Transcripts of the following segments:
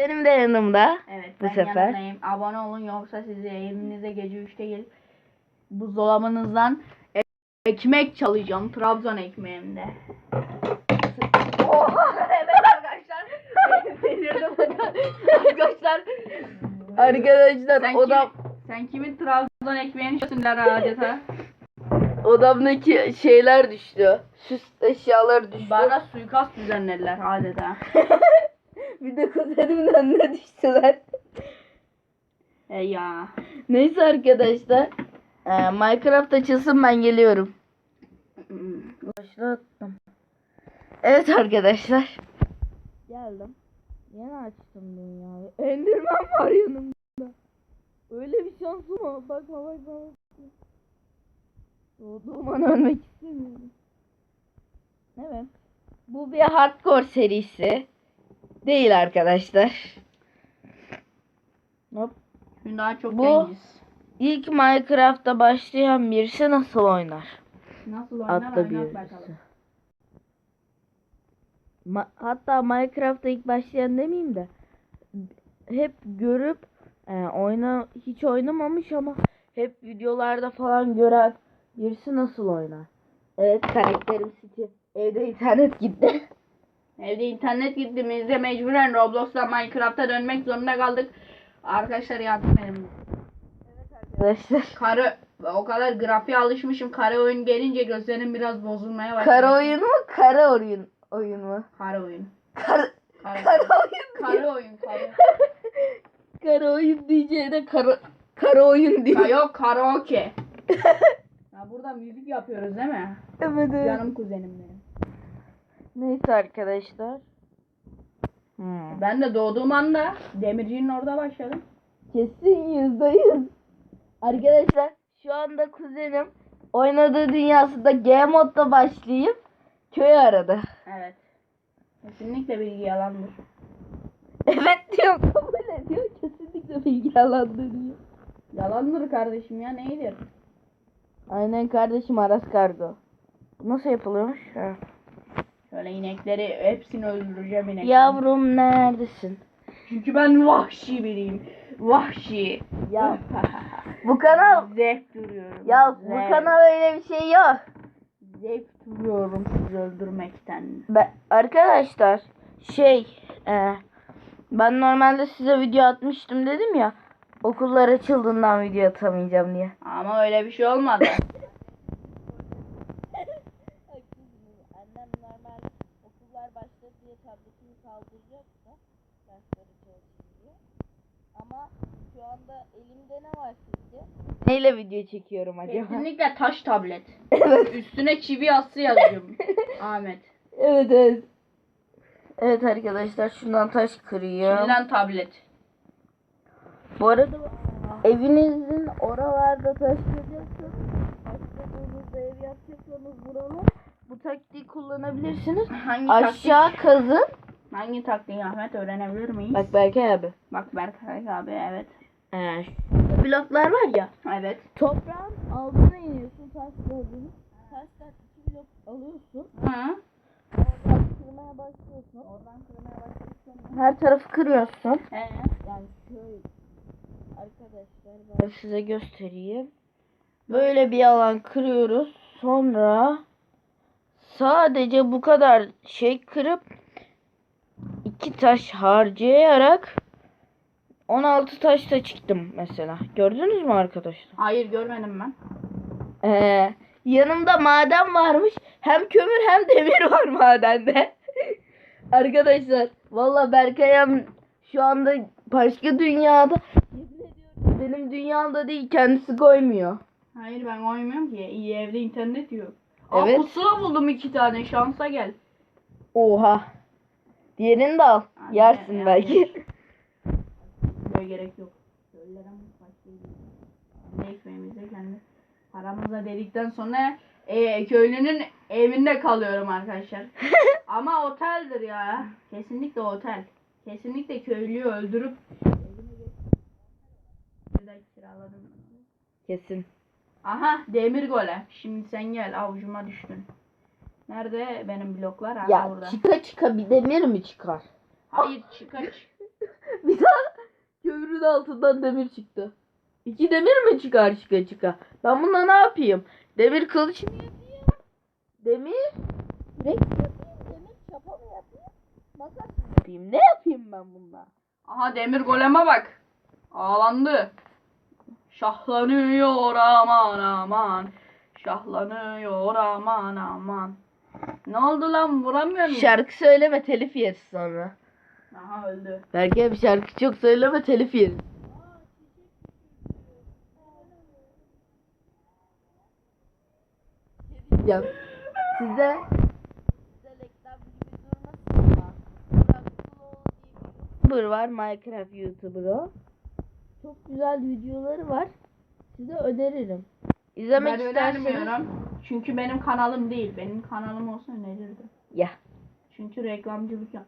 Benim de yanımda. Evet Bu ben sefer. yanındayım. Abone olun yoksa size evinize gece 3'te gelip buzdolabınızdan ekmek çalacağım. Trabzon ekmeğimde. Oha evet arkadaşlar. Delirdim arkadaşlar. Arkadaşlar Sen, odam, sen kimin Trabzon ekmeğini çalıyorlar adeta? odamdaki şeyler düştü. Süs eşyalar düştü. Bana suikast düzenlediler adeta. bir de kuzenimin önüne düştüler. E ya. Neyse arkadaşlar. Ee, Minecraft açılsın ben geliyorum. Başlattım. Evet arkadaşlar. Geldim. Yeni açtım dünyayı. Enderman var yanımda. Öyle bir şansım var. Bakma. bakma. Doğduğum an ölmek istemiyorum. Evet. Bu bir hardcore serisi. Değil arkadaşlar. Hop. Daha çok Bu- genciz. İlk Minecraft'ta başlayan birisi nasıl oynar? Nasıl oynar Atla birisi. bakalım. Ma- hatta Minecraft'ta ilk başlayan demeyeyim de hep görüp e, oyna hiç oynamamış ama hep videolarda falan gören birisi nasıl oynar? Evet karakterim Steve. Evde internet gitti. Evde internet gittiğimizde mecburen Roblox'ta Minecraft'a dönmek zorunda kaldık. Arkadaşlar yardım edin. Arkadaşlar. Karı o kadar grafiğe alışmışım. Kare oyun gelince gözlerim biraz bozulmaya başladı. Kara oyun mu? Kara oyun oyun mu? Kare oyun. Kara, Kare, oyun. kare oyun. Kare. Kara oyun diyeceğine kara kara oyun diyor. Ya yok karaoke. ya burada müzik yapıyoruz değil mi? Evet, evet. Canım kuzenim benim. Neyse arkadaşlar. Hmm. Ben de doğduğum anda demircinin orada başladım. Kesin yüzde yüz. Arkadaşlar şu anda kuzenim oynadığı dünyasında G modda başlayıp köyü aradı. Evet. Kesinlikle bilgi yalandır. Evet diyor kabul ediyor kesinlikle bilgi diyor. Yalandır kardeşim ya neydir? Aynen kardeşim Aras Kargo. Nasıl yapılıyormuş? Ha. Şöyle inekleri hepsini öldüreceğim inekleri. Yavrum neredesin? Çünkü ben vahşi biriyim. Vahşi. Ya bu kanal Zevk duruyorum. ya bu Zevk. kanal öyle bir şey yok. Zevk duruyorum sizi öldürmekten. Ben, arkadaşlar şey e, ben normalde size video atmıştım dedim ya okullar açıldığından video atamayacağım diye. Ama öyle bir şey olmadı. Annem normal okullar tabletini kaldıracaktı dersleri çalışayım diye. Ama şu anda elimde ne var sizce? Neyle video çekiyorum acaba? Kesinlikle taş tablet. evet. Üstüne çivi yazısı yazıyorum. Ahmet. Evet evet. Evet arkadaşlar şundan taş kırıyorum. Çivilen tablet. Bu arada evinizin oralarda taş kıracaksınız. Başladığınızda ev yapacaksanız buralar bu taktiği kullanabilirsiniz. Hangi Aşağı taktik? kazın. Hangi taktiği Ahmet öğrenebilir miyiz? Bak Berkay abi. Bak Berkay abi evet. Ee, bloklar var ya. Evet. Toprağın altına iniyorsun taş gördüğünüz. Taştan iki blok alıyorsun. Hı. Oradan kırmaya başlıyorsun. Oradan kırmaya başlıyorsun. Her tarafı kırıyorsun. Ee, Yani şöyle arkadaşlar ben size göstereyim. Böyle bir alan kırıyoruz. Sonra sadece bu kadar şey kırıp iki taş harcayarak 16 taş da çıktım mesela. Gördünüz mü arkadaşlar? hayır görmedim ben. Ee, yanımda maden varmış. Hem kömür hem demir var madende. Arkadaşlar valla Berkay'ım şu anda başka dünyada benim dünyamda değil kendisi koymuyor. Hayır ben oymuyorum ki. İyi evde internet yok. Evet. Aa pusula buldum iki tane şansa gel. Oha. Diğerini de al. Aynen, Yersin yani. belki. Böyle gerek yok. Ne ekmeğimize kendi paramıza dedikten sonra e, köylünün evinde kalıyorum arkadaşlar. Ama oteldir ya. Kesinlikle otel. Kesinlikle köylüyü öldürüp kiraladım. Kesin. Aha demir golem. Şimdi sen gel avucuma düştün. Nerede benim bloklar? Ha, Ya burada. çıka çıka bir demir mi çıkar? Hayır çıkar. Bir daha kömürün altından demir çıktı. İki demir mi çıkar çıka çıka? Ben bunda ne yapayım? Demir kılıç mı yapayım? Demir mi yapayım? Demir çapa mı yapayım? Makas mı yapayım? Ne yapayım ben bunda? Aha demir goleme bak. Ağlandı. Şahlanıyor aman aman. Şahlanıyor aman aman. Ne oldu lan vuramıyor musun? Şarkı söyleme telif yeriz sonra. Aha öldü. Belki bir şarkı çok söyleme telif yeriz. Diyeceğim. Size YouTuber var Minecraft YouTuber'ı. Çok güzel videoları var. Size öneririm. İzlemek ben isterseniz önermiyorum. Çünkü benim kanalım değil. Benim kanalım olsa önerirdim. ya. Çünkü reklamcılık yap.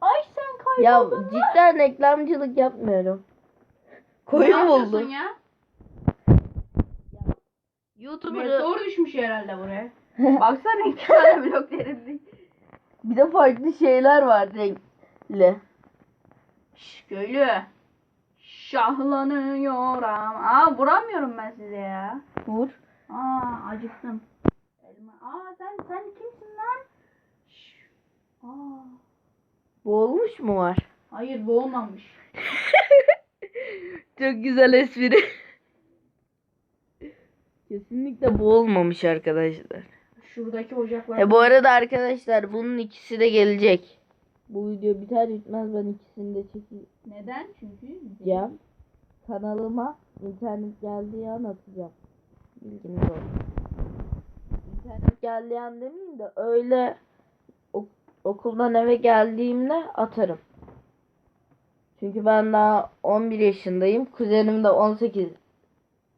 Ay sen Ya kayboldun. lan. cidden reklamcılık yapmıyorum. Koyun buldum. ya? YouTuber'ı Meteor düşmüş herhalde buraya. Baksana iki tane blok derindi. bir de farklı şeyler var renkli. Şş, köylü. Şahlanıyor ama. Aa vuramıyorum ben size ya. Vur. Aa acıktım. Elma. Aa sen sen kimsin lan? Şş. Aa. Boğulmuş mu var? Hayır boğulmamış. Çok güzel espri. Kesinlikle boğulmamış arkadaşlar. Şuradaki ocaklar. E bu arada arkadaşlar bunun ikisi de gelecek. Bu video biter bitmez ben ikisini de Neden? Çünkü çekeceğim. Kanalıma internet geldiği an atacağım. Bilginiz olsun. İnternet geldiği an demeyeyim de öyle ok- okuldan eve geldiğimde atarım. Çünkü ben daha 11 yaşındayım. Kuzenim de 18.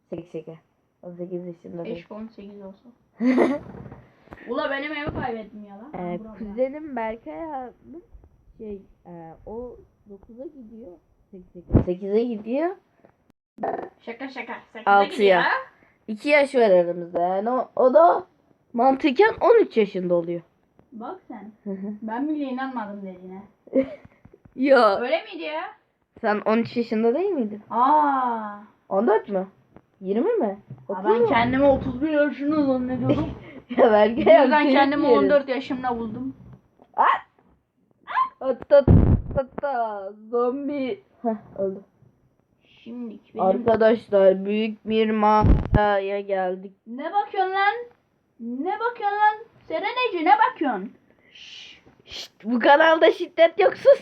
88. 18 yaşındayım. Keşke 18 olsa. Ula benim evi kaybettim ya lan. Ee, kuzenim Berkay abim şey e, o 9'a gidiyor. 8'e gidiyor. Şaka şaka. Sekize Altıya. gidiyor ha? 2 yaş var aramızda yani o, o da mantıken 13 yaşında oluyor. Bak sen. Ben bile inanmadım dediğine. ya Öyle miydi ya? sen 13 yaşında değil miydin? Aa. 14 mü? 20 mi? 30 ben mu? kendimi 31 yaşında zannediyordum. ya abi Birden keyif kendimi yeriz. 14 yaşımda buldum. Hatta hatta zombi. Heh öldü. Şimdilik benim... Arkadaşlar büyük bir mağaraya geldik. Ne bakıyorsun lan? Ne bakıyorsun lan? Sereneci ne bakıyorsun? Şşş. Şşt, bu kanalda şiddet yok sus.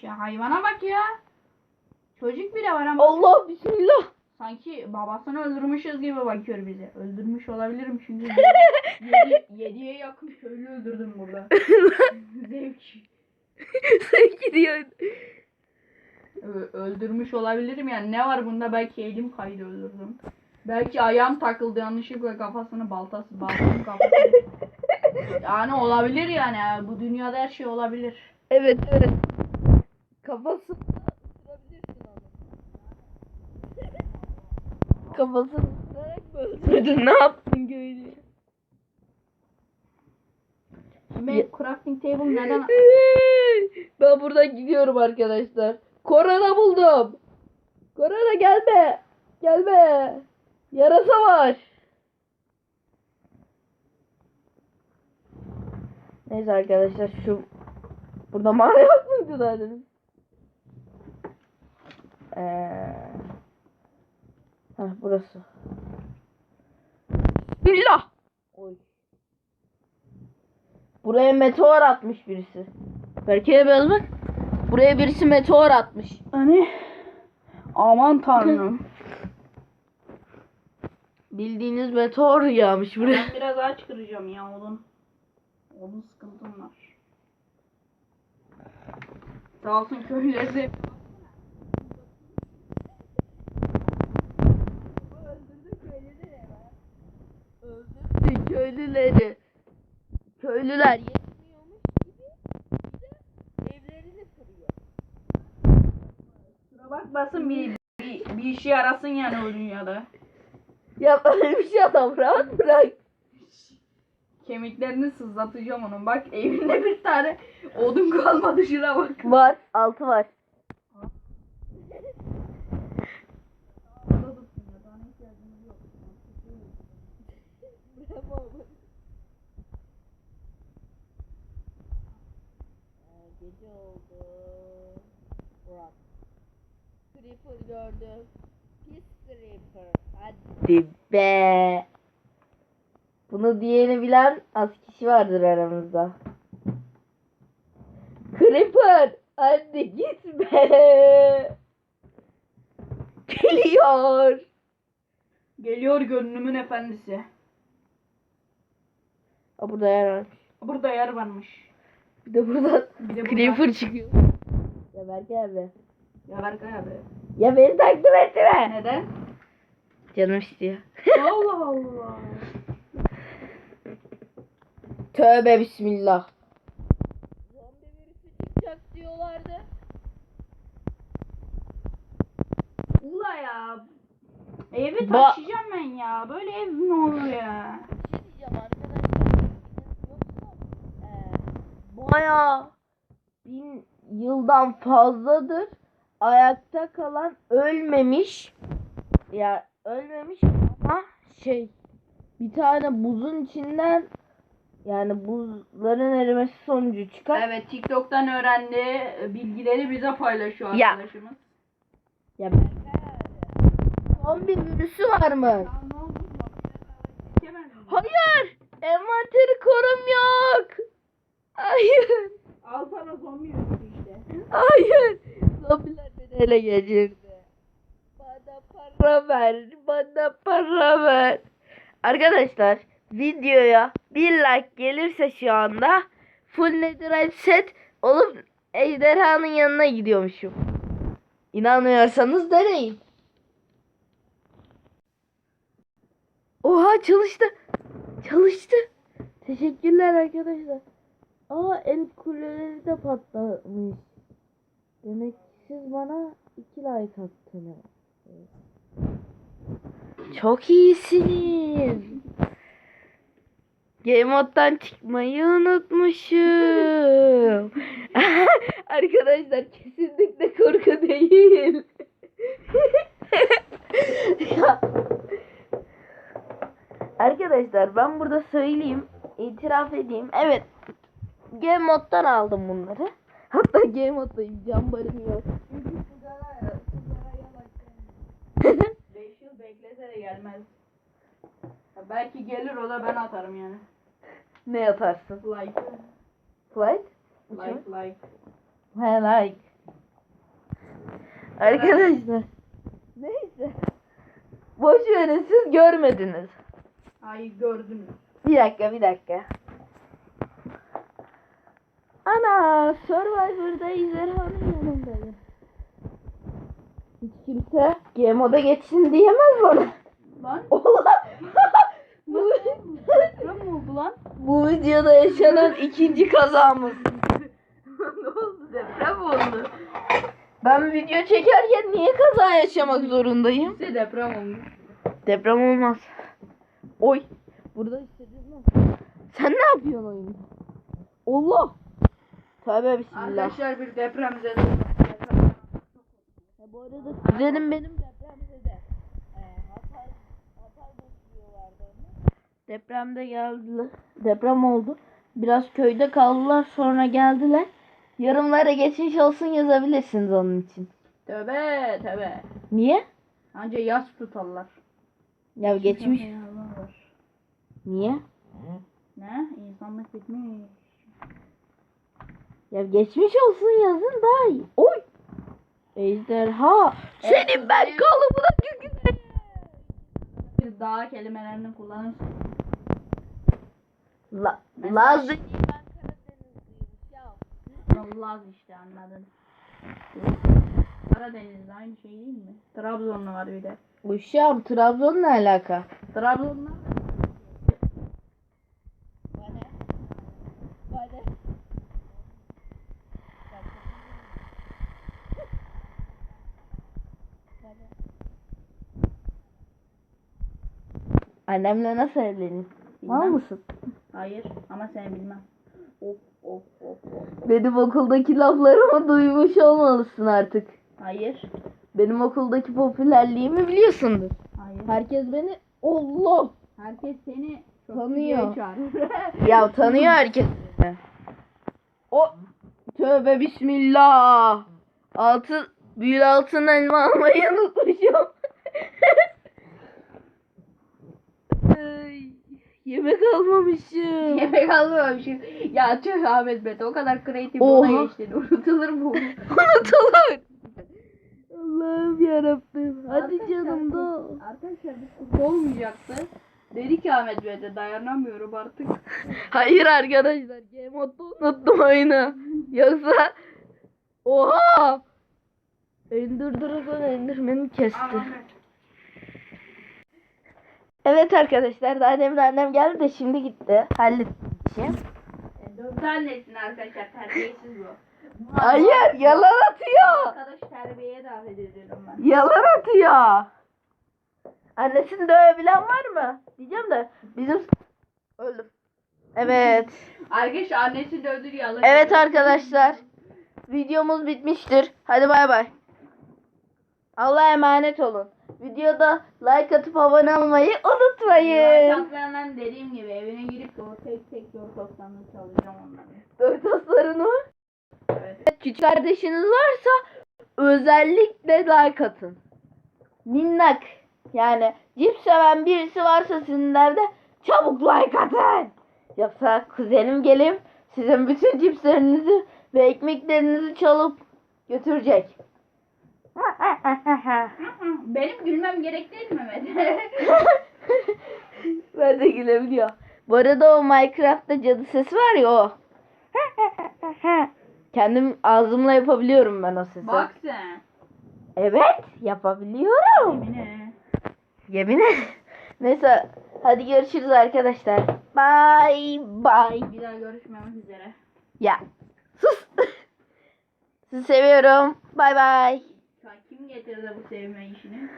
Şey hayvana bak ya. Çocuk bile var ama Allah bismillah. Sanki babasını öldürmüşüz gibi bakıyor bize. Öldürmüş olabilirim çünkü yedi, yediye yakın köylü öldürdüm burada. Zevk. Sen gidiyorsun. Ö- öldürmüş olabilirim yani ne var bunda belki elim kaydı öldürdüm. Belki ayağım takıldı yanlışlıkla kafasını baltası baltanın kafasını. yani olabilir yani bu dünyada her şey olabilir. Evet evet. Kafası Kafasını ısırarak mı öldürdün? Ne yaptın köylü? Ben Ya- crafting table neden ben buradan gidiyorum arkadaşlar. Korona buldum. Korona gelme. Gelme. Yarasa var. Neyse arkadaşlar şu burada mağara yok muydu zaten? Ee... Heh, burası. Bismillah. Oy. Buraya meteor atmış birisi. Berke'ye biraz bak. Buraya birisi meteor atmış. Hani aman tanrım. Bildiğiniz meteor yağmış buraya. ben biraz aç kıracağım ya odun. Odun sıkıntım var. Sağ olsun köylüler Öldürdü köylüleri. Köylüler yetmiyormuş gibi bir de evlerini kırıyor. Kusura bakmasın bir, bir, bir işe yarasın yani o dünyada. Ya ölmüş adam rahat bırak. kemiklerini sızlatacağım onun. Bak evinde bir tane odun kalmadı şuna bak. Var. Altı var. Gece oldu. Burak. Creeper gördüm. Pis Creeper. Hadi be. Bunu diyeni bilen az kişi vardır aramızda. Creeper. Hadi gitme. Geliyor. Geliyor gönlümün efendisi. Burada yer var. Burada yer varmış. Bir de buradan Bir de. Creeper çıkıyor. Ya Berke abi. Ya Berkay abi. Ya beni takdim etme. Neden? Canım istiyor. Allah Allah. Tövbe bismillah. Zombi virüsü çıkacak diyorlardı. Ula ya. Evi Ba- taşıyacağım ben ya. Böyle ev mi olur ya? Bir şey diyeceğim arkadaşlar. Yoksa e, bayağı bin yıldan fazladır ayakta kalan ölmemiş ya ölmemiş ama şey bir tane buzun içinden yani buzların erimesi sonucu çıkan Evet TikTok'tan öğrendi. Bilgileri bize paylaşıyor Ya. arkadaşımız. ya zombi virüsü var mı? Hayır! Envanteri korum yok. Hayır. Al sana zombi yüzü işte. Hayır. Zombiler beni ele geçirdi. Bana para ver. Bana para ver. Arkadaşlar videoya bir like gelirse şu anda full netherite set olup ejderhanın yanına gidiyormuşum. İnanmıyorsanız deneyin. Oha çalıştı. Çalıştı. Teşekkürler arkadaşlar. Aa el kuleleri de patlamış. Demek siz bana iki like attınız. Çok iyisiniz. Game moddan çıkmayı unutmuşum. Arkadaşlar kesinlikle korku değil. Arkadaşlar ben burada söyleyeyim, itiraf edeyim. Evet. Game moddan aldım bunları. Hatta game moddayım. Can barım yok. 5 yıl beklese de gelmez. Ya belki gelir o da ben atarım yani. ne yatarsın? Like. Flight? Like like. He like. Arkadaşlar. Neyse. Boş verin siz görmediniz. Ay gördünüz. Bir dakika bir dakika. Ana Survivor'da ejderhanın yanındayım. Hiç kimse game moda geçsin diyemez bana. Lan. Ola. bu, oldu lan? bu videoda yaşanan ikinci kazamız. ne oldu deprem oldu. Ben video çekerken niye kaza yaşamak zorundayım? Size deprem olmuş. Deprem olmaz. Oy. Burada hissedilmez. Sen ne yapıyorsun oyunda? Allah. Tövbe bismillah. Arkadaşlar bir deprem zede. Deprem. Ya bu arada kuzenim benim depremde de. Hatay, Hatay bekliyorlardı onu. Depremde geldiler. Deprem oldu. Biraz köyde kaldılar sonra geldiler. Yorumlara geçmiş olsun yazabilirsiniz onun için. Tövbe tövbe. Niye? Anca yas tutarlar. Ya geçmiş. Niye? Ne? İnsanlık bitmiş. Ya geçmiş olsun yazın daha iyi. Oy. Ejderha. Senin ben kalıbına tüküreyim. Daha kelimelerini kullanırsın. La, Laz Laz işte anladın. Karadeniz'de aynı şey değil mi? Trabzonlu var bir de. Uşağım Trabzon'la alaka. Trabzonlu Annemle nasıl evleneyim? Var Bilmem. mısın? Hayır ama seni bilmem. Of of of of. Benim okuldaki laflarımı duymuş olmalısın artık. Hayır. Benim okuldaki popülerliğimi biliyorsundur. Hayır. Herkes beni Allah Herkes seni çok Tanıyor. çağırır. ya tanıyor herkes. O tövbe bismillah. Altı büyülü altın elma almayı unutmuşum. Ay, Yemek almamışım. Yemek almamışım. Ya tüh Ahmet Mete o kadar kreatif Oha. ona geçtin. Unutulur mu? Unutulur. Allah'ım yarabbim. Hadi Arkadaşlar, canım da. Arkadaşlar biz kutu olmayacaktı. Dedi ki Ahmet Mete dayanamıyorum artık. Hayır arkadaşlar. Game mode'da unuttum oyunu. Yoksa Oha! Ender Dragon Enderman'i kesti. Evet arkadaşlar daha demin annem geldi de şimdi gitti. Hallettim. Dövdü annesini arkadaşlar terbiyesiz bu. Hayır yalan atıyor. Arkadaş terbiyeye davet ediyorum ben. Yalan atıyor. Annesini dövebilen var mı? Diyeceğim de bizim öldüm. Evet. Arkadaşlar annesini dövdü alır. Evet arkadaşlar. Videomuz bitmiştir. Hadi bay bay. Allah'a emanet olun. Videoda like atıp abone olmayı unutmayın. Katlanan dediğim gibi evine girip o tek tek yol toplamını çalacağım onları. Dörtaslarını mı? Evet. Küçük kardeşiniz varsa özellikle like atın. Minnak. Yani cips seven birisi varsa sizlerde çabuk like atın. Yoksa kuzenim gelip sizin bütün cipslerinizi ve ekmeklerinizi çalıp götürecek. Benim gülmem gerek değil mi Mehmet? ben de gülebiliyorum. Bu arada o Minecraft'ta cadı sesi var ya o. Kendim ağzımla yapabiliyorum ben o sesi. Bak sen. Evet yapabiliyorum. Emine. Yemin et. Neyse hadi görüşürüz arkadaşlar. Bye bye. Bir daha görüşmemek üzere. Ya sus. Sizi seviyorum. Bye bye. Kim getirdi bu sevme işini?